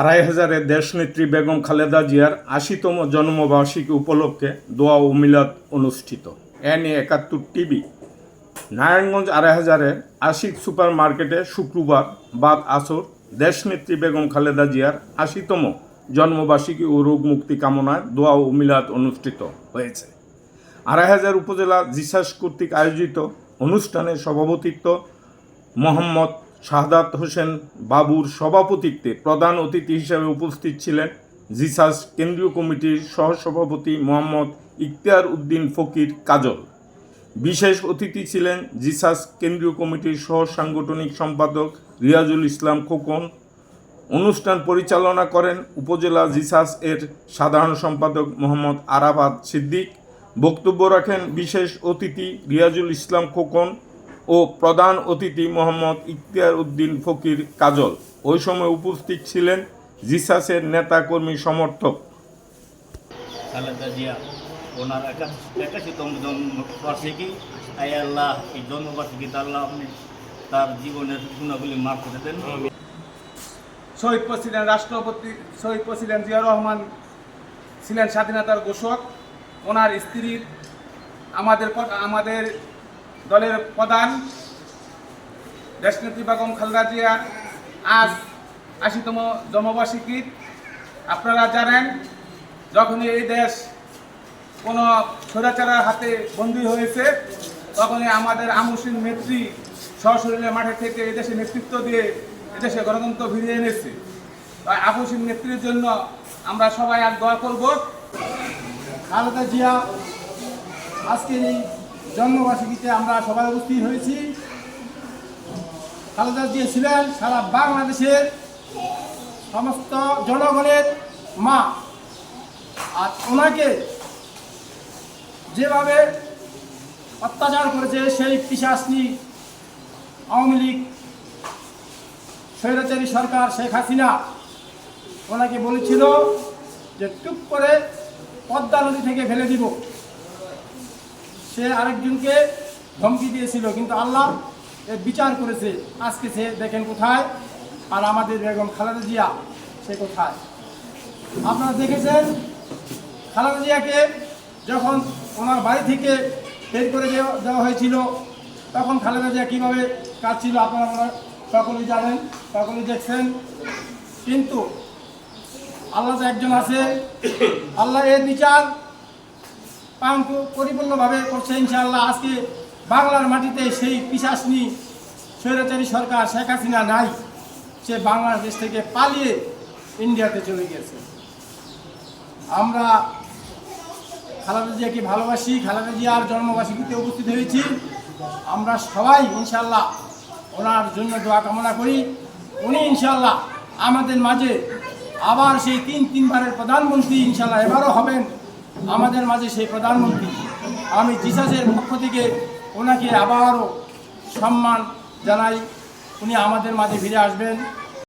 আড়াই হাজারে দেশনেত্রী বেগম খালেদা জিয়ার আশিতম জন্মবার্ষিকী উপলক্ষে দোয়া ও মিলাদ অনুষ্ঠিত। এন এ একাত্তর টিভি। নারায়ণগঞ্জ আড়াই হাজারে আশিক সুপার মার্কেটে শুক্রবার বাদ আসর দেশনেত্রী বেগম খালেদা জিয়ার আশিতম জন্মবার্ষিকী ও রোগ মুক্তি কামনায় দোয়া ও মিলাদ অনুষ্ঠিত হয়েছে। আড়াই হাজার উপজেলা জিসাস কর্তৃক আয়োজিত অনুষ্ঠানে সভাপতিত্ব মোহাম্মদ শাহাদাত হোসেন বাবুর সভাপতিত্বে প্রধান অতিথি হিসেবে উপস্থিত ছিলেন জিসাস কেন্দ্রীয় কমিটির সহসভাপতি মোহাম্মদ ইখতিয়ার উদ্দিন ফকির কাজল। বিশেষ অতিথি ছিলেন জিসাস কেন্দ্রীয় কমিটির সহ সাংগঠনিক সম্পাদক রিয়াজুল ইসলাম খোকন। অনুষ্ঠান পরিচালনা করেন উপজেলা জিসাস এর সাধারণ সম্পাদক মোহাম্মদ আরাফাত সিদ্দিক। বক্তব্য রাখেন বিশেষ অতিথি রিয়াজুল ইসলাম খোকন। ও প্রধান অতিথি মোহাম্মদ ইখতিয়ার উদ্দিন ফকির কাজল। ওই সময় উপস্থিত ছিলেন জিসাসের নেতাকর্মী সমর্থক। খালেদা জিয়া ওনার একাশিতম জন্মবার্ষিকী। আল্লাহ এই জন্মবার্ষিকীতে আল্লাহ আপনি তার জীবনের গুণাগুলি মাফ করে দেন। শহীদ প্রেসিডেন্ট রাষ্ট্রপতি শহীদ প্রেসিডেন্ট জিয়া রহমান ছিলেন স্বাধীনতার ঘোষক। ওনার স্ত্রীর আমাদের আমাদের দলের প্রধান দেশনেত্রী বেগম খালদা জিয়ার আজ আশিতম জন্মবার্ষিকী। আপনারা জানেন, যখনই এই দেশ কোনো স্বৈরাচারের হাতে বন্দী হয়েছে, তখনই আমাদের আমুসিন নেত্রী সশরীরে মাঠে থেকে এদেশে নেতৃত্ব দিয়ে এদেশে গণতন্ত্র ফিরিয়ে এনেছে। তাই আপসীন নেত্রীর জন্য আমরা সবাই আর দোয়া করব। খালেদা জিয়া আজকের এই জন্মবার্ষিকীতে আমরা সবাই উপস্থিত হয়েছি। খালেদা জিয়া ছিলেন সারা বাংলাদেশের সমস্ত জনগণের মা। আর ওনাকে যেভাবে অত্যাচার করেছে, সেই পিসাসনি আওয়ামী লীগ, স্বৈরাচারী সরকার শেখ হাসিনা, ওনাকে বলেছিল যে টুপ করে পদ্মা নদী থেকে ফেলে দিব। সে আরেকজনকে ধমকি দিয়েছিল, কিন্তু আল্লাহ এর বিচার করেছে। আজকে সে দেখেন কোথায়? আর আমাদের বেগম খালেদা জিয়া, সে কোথায়? আপনারা দেখেছেন, খালেদা জিয়াকে যখন ওনার বাড়ি থেকে বের করে দেওয়া হয়েছিল, তখন খালেদা জিয়া কীভাবে কাজ ছিল আপনারা সকলেই জানেন, সকলেই দেখছেন। কিন্তু আল্লাহ একজন আছে, আল্লাহ এর বিচার পরিপূর্ণভাবে করছে ইনশাআল্লাহ। আজকে বাংলার মাটিতে সেই পিসাসনি স্বৈরাচারী সরকার শেখ হাসিনা নাই, সে বাংলাদেশ থেকে পালিয়ে ইন্ডিয়াতে চলে গেছে। আমরা খালেদা জিয়াকে ভালোবাসি, খালেদা জিয়ার জন্মবার্ষিকীতে উপস্থিত হয়েছি। আমরা সবাই ইনশাল্লাহ ওনার জন্য দোয়া কামনা করি। উনি ইনশাল্লাহ আমাদের মাঝে আবার সেই তিন তিনবারের প্রধানমন্ত্রী ইনশাল্লাহ এবারও হবেন। আমাদের মাঝে সেই প্রধানমন্ত্রী, আমি জিসাসের পক্ষ থেকে ওনাকে আবারও সম্মান জানাই। উনি আমাদের মাঝে ফিরে আসবেন।